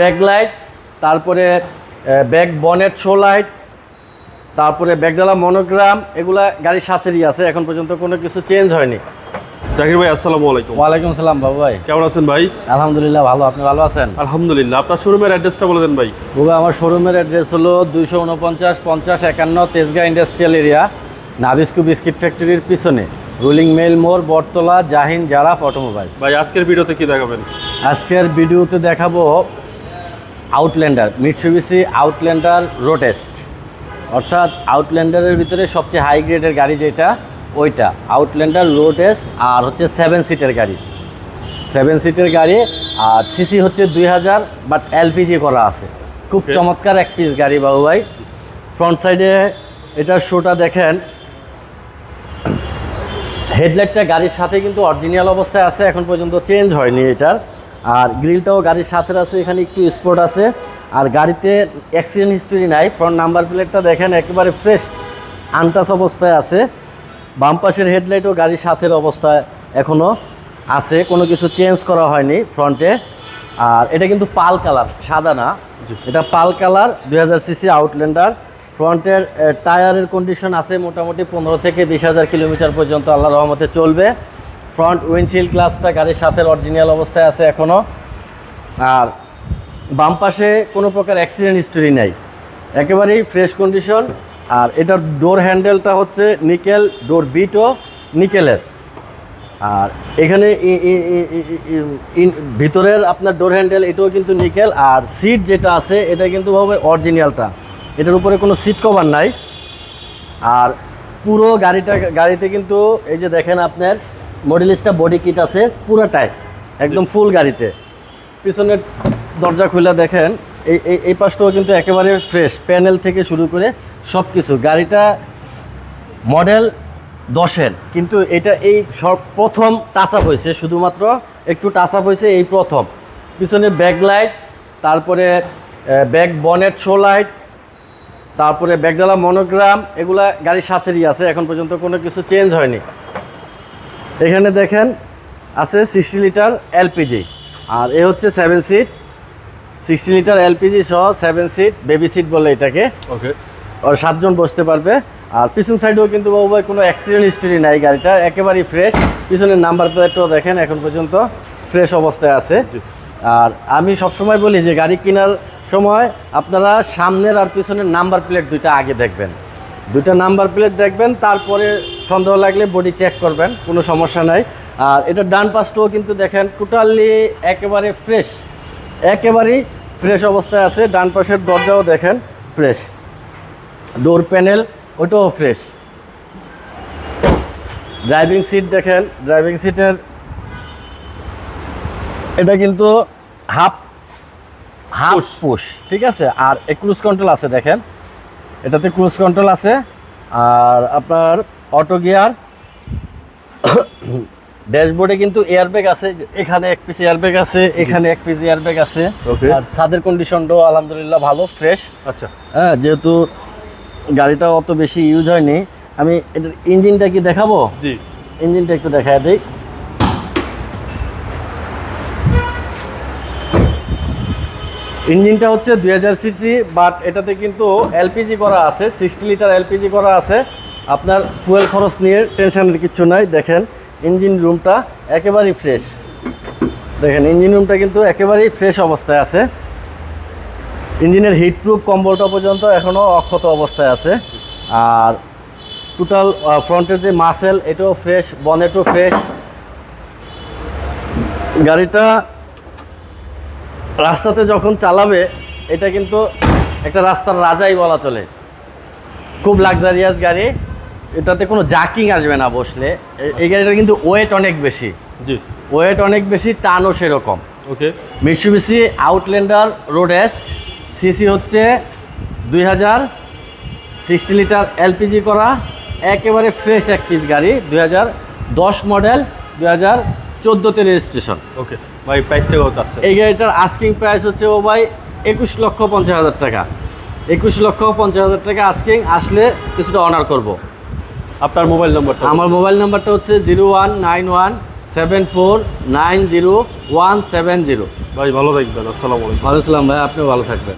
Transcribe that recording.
Backlight তারপরে back bonnet show light তারপরে ব্যাকডালা মনোগ্রাম এগুলা গাড়ির সাথেই আছে এখন পর্যন্ত কোনো কিছু চেঞ্জ হয়নি। জাকির ভাই আসসালামু আলাইকুম। ওয়ালাইকুম সালাম বাবু ভাই। কেমন আছেন ভাই? আলহামদুলিল্লাহ ভালো। আপনি ভালো আছেন? আলহামদুলিল্লাহ। আপনার শোরুমের অ্যাড্রেসটা বলে দেন ভাই। বাবু আমার শোরুমের অ্যাড্রেস হলো দুইশো উনপঞ্চাশ পঞ্চাশ একান্ন Tejgaon industrial area Nabisco biscuit ফ্যাক্টরির পিছনে। রুলিং মেল মোড় বটতলা জাহিন জারাফ অটোমোবাইলস ভাই আজকের ভিডিওতে কি দেখাবেন? আজকের ভিডিওতে দেখাবো আউটল্যান্ডার মিটসুবিসি আউটল্যান্ডার রোটেস্ট অর্থাৎ আউটল্যান্ডারের ভিতরে সবচেয়ে হাই গ্রেডের গাড়ি যেটা ওইটা। আউটল্যান্ডার রোটেস্ট আর হচ্ছে সেভেন সিটের গাড়ি। সেভেন সিটের গাড়ি আর সিসি হচ্ছে দুই হাজার বাট এলপিজি করা আছে। খুব চমৎকার এক পিস গাড়ি বাবু ভাই। ফ্রন্ট সাইডে এটার শোটা দেখেন। হেডলাইটটা গাড়ির সাথে কিন্তু অরিজিনাল অবস্থায় আছে এখন পর্যন্ত চেঞ্জ হয়নি এটার। আর গ্রিলটাও গাড়ির সাথে আছে এখানে একটু স্পট আছে। আর গাড়িতে অ্যাক্সিডেন্ট হিস্টোরি নাই ফ্রন্ট নাম্বার প্লেটটা দেখেন একেবারে ফ্রেশ আনটাচ অবস্থায় আছে। বাম পাশের হেডলাইটও গাড়ির সাথের অবস্থায় এখনও আছে কোনো কিছু চেঞ্জ করা হয়নি ফ্রন্টে আর এটা কিন্তু পাল কালার সাদা না। এটা পাল কালার দুই হাজার সিসি আউটল্যান্ডার ফ্রন্টের টায়ারের কন্ডিশন আছে মোটামুটি পনেরো থেকে বিশ হাজার কিলোমিটার পর্যন্ত আল্লাহ রহমতে চলবে। ফ্রন্ট উইন্ডশিল্ড গ্লাসটা গাড়ির সাথে অরিজিনাল অবস্থায় আছে এখনও আর বাম পাশে কোনো প্রকার অ্যাক্সিডেন্ট হিস্টোরি নেই। একেবারেই ফ্রেশ কন্ডিশন আর এটার ডোর হ্যান্ডেলটা হচ্ছে নিকেল ডোর বিটও নিকেলের আর এখানে ভিতরের আপনার ডোর হ্যান্ডেল এটাও কিন্তু নিকেল আর সিট যেটা আছে, এটা কিন্তু হবে অরিজিনালটা এটার উপরে কোনো সিট কভার নাই। আর পুরো গাড়িটা, গাড়িতে কিন্তু এই যে দেখেন আপনার মডেলিস্টটা বডি কিট আছে, পুরোটাই, একদম ফুল গাড়িতে। পিছনের দরজা খুলে দেখেন, এই এই এই পাশটাও কিন্তু একেবারে ফ্রেশ প্যানেল থেকে শুরু করে সব কিছু গাড়িটা মডেল দশের, কিন্তু এটা এই সব প্রথম টাচ আপ হয়েছে, শুধুমাত্র একটু টাচ আপ হয়েছে এই প্রথম। পিছনে ব্যাক লাইট তারপরে ব্যাক বনেট শো লাইট তারপরে ব্যাকডালা মনোগ্রাম এগুলা গাড়ির সাথেরই আছে, এখন পর্যন্ত কোনো কিছু চেঞ্জ হয়নি। এখানে দেখেন আছে সিক্সটি লিটার এলপিজি আর এ হচ্ছে seven seat sixty litre LPG সহ সেভেন সিট বেবি সিট বলে এটাকে। ওকে আর সাতজন বসতে পারবে। আর পিছন সাইডেও কিন্তু বাবু ভাই কোনো অ্যাক্সিডেন্ট হিস্টোরি নাই গাড়িটা একেবারেই ফ্রেশ পিছনের নাম্বার প্লেটটাও দেখেন এখন পর্যন্ত ফ্রেশ অবস্থায় আছে। আর আমি সবসময় বলি যে গাড়ি কেনার সময় আপনারা সামনের আর পিছনের নাম্বার প্লেট দুইটা আগে দেখবেন। দুইটা নাম্বার প্লেট দেখবেন তারপরে সন্দেহ লাগলে বডি চেক করবেন কোনো সমস্যা নাই। আর এটা ডান পাশটাও কিন্তু দেখেন টোটালি একেবারে ফ্রেশ একেবারেই ফ্রেশ অবস্থায় আছে। ডান পাশের দরজাও দেখেন ফ্রেশ ডোর প্যানেল ওটাও ফ্রেশ ড্রাইভিং সিট দেখেন ড্রাইভিং সিটের এটা কিন্তু হাফ হাফ. পুশ ঠিক আছে? আর ক্রুজ কন্ট্রোল আছে দেখেন। এটাতে ক্রুজ কন্ট্রোল আছে। আর আপনার অটো গিয়ার। ড্যাশবোর্ডে কিন্তু এয়ারব্যাগ আছে এখানে এক পিস এয়ারব্যাগ আছে এখানে এক পিস এয়ারব্যাগ আছে. আর ছাদের কন্ডিশনটাও আলহামদুলিল্লাহ ভালো ফ্রেশ আচ্ছা। হ্যাঁ যেহেতু গাড়িটা অত বেশি ইউজ হয়নি আমি এটার ইঞ্জিনটা কি দেখাবো? জি। ইঞ্জিনটা একটু দেখায় দিই। ইঞ্জিনটা হচ্ছে দুই হাজার সিসি বাট এটাতে কিন্তু এলপিজি করা আছে সিক্সটি লিটার এলপিজি করা আছে। আপনার ফুয়েল খরচ নিয়ে টেনশনের কিছু নাই। দেখেন ইঞ্জিন রুমটা একেবারেই ফ্রেশ দেখেন ইঞ্জিন রুমটা কিন্তু একেবারেই ফ্রেশ অবস্থায় আছে। ইঞ্জিনের হিট প্রুফ কম্বলটা পর্যন্ত এখনও অক্ষত অবস্থায় আছে। আর টোটাল ফ্রন্টের যে মাসেল এটাও ফ্রেশ বনেটও ফ্রেশ গাড়িটা রাস্তাতে যখন চালাবে, এটা কিন্তু একটা রাস্তার রাজাই বলা চলে। খুব লাক্সারিয়াস গাড়ি। এটাতে কোনো জাকিং আসবে না বসলে। এই গাড়িটার কিন্তু ওয়েট অনেক বেশি। জি। ওয়েট অনেক বেশি টানও সেরকম। ওকে। মিশুবিসি আউটল্যান্ডার রোডেস্ট সিসি হচ্ছে দুই হাজার সিক্সটি লিটার এলপিজি করা একেবারে ফ্রেশ এক পিস গাড়ি দুই হাজার দশ মডেল দুই হাজার চোদ্দোতে রেজিস্ট্রেশন ওকে। ভাই প্রাইসটা কত আছে এই গাড়িটার আস্কিং প্রাইস হচ্ছে ও ভাই একুশ লক্ষ পঞ্চাশ হাজার টাকা। একুশ লক্ষ পঞ্চাশ হাজার টাকা আস্কিং আসলে কিছুটা অনার করব। আপনার মোবাইল নম্বরটা আমার মোবাইল নম্বরটা হচ্ছে zero one nine one seven four nine zero one seven zero. ভাই ভালো থাকবেন আসসালামু আলাইকুম। ভালো ছিলাম ভাই আপনিও ভালো থাকবেন।